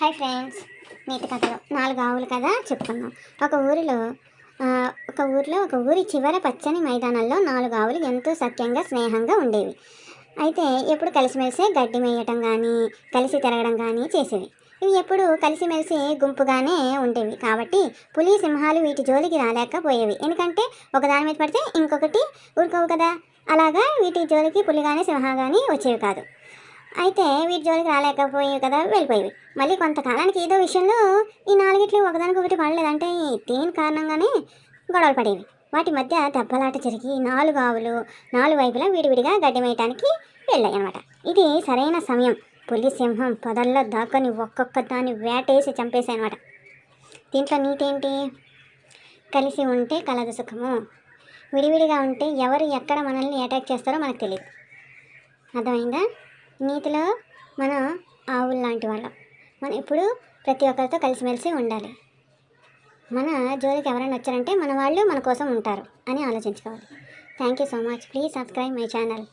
Hi friends నీతి కథలు. నాలుగు ఆవులు కదా? చెప్పుకుందాం. ఒక ఊరిలో ఒక ఊరిలో ఒక ఊరి చివర పచ్చని మైదానంలో నాలుగు ఆవులు ఎంతో సఖ్యంగా స్నేహంగా ఉండేవి. అయితే ఎప్పుడు కలిసిమెలిసి గడ్డి మేయటం కానీ కలిసి తిరగడం కానీ చేసేవి. ఇవి ఎప్పుడు కలిసిమెలిసి గుంపుగానే ఉండేవి. కాబట్టి పులి సింహాలు వీటి జోలికి రాలేకపోయేవి. ఎందుకంటే ఒకదాని మీద పడితే ఇంకొకటి ఊరుకోవు కదా? అలాగా వీటి జోలికి పులి కానీ సింహ కానీ వచ్చేవి కాదు. అయితే వీటి జోలికి రాలేకపోయేవి కదా వెళ్ళిపోయేవి మళ్ళీ కొంతకాలానికి ఏదో విషయంలో ఈ నాలుగిట్లు ఒకదానికొకటి పడలేదంటే దేని కారణంగానే గొడవలు పడేవి. వాటి మధ్య దెబ్బలాట జరిగి నాలుగు ఆవులు నాలుగు వైపులా విడివిడిగా గడ్డి వేయటానికి వెళ్ళాయి అనమాట ఇది సరైన సమయం. పులి సింహం పొదల్లో దాక్కొని ఒక్కొక్క దాన్ని వేటేసి చంపేసాయి అనమాట దీంట్లో నీతేంటి? కలిసి ఉంటే కలదు సుఖము. విడివిడిగా ఉంటే ఎవరు ఎక్కడ మనల్ని అటాక్ చేస్తారో మనకు తెలియదు అర్థమైందా? నీతిలో మనం ఆవులు లాంటి వాళ్ళం. మనం ఇప్పుడు ప్రతి ఒక్కరితో కలిసిమెలిసి ఉండాలి. మన జోలికి ఎవరైనా వచ్చారంటే మన వాళ్ళు మన కోసం ఉంటారు అని ఆలోచించుకోవాలి. Thank you so much. Please subscribe my channel.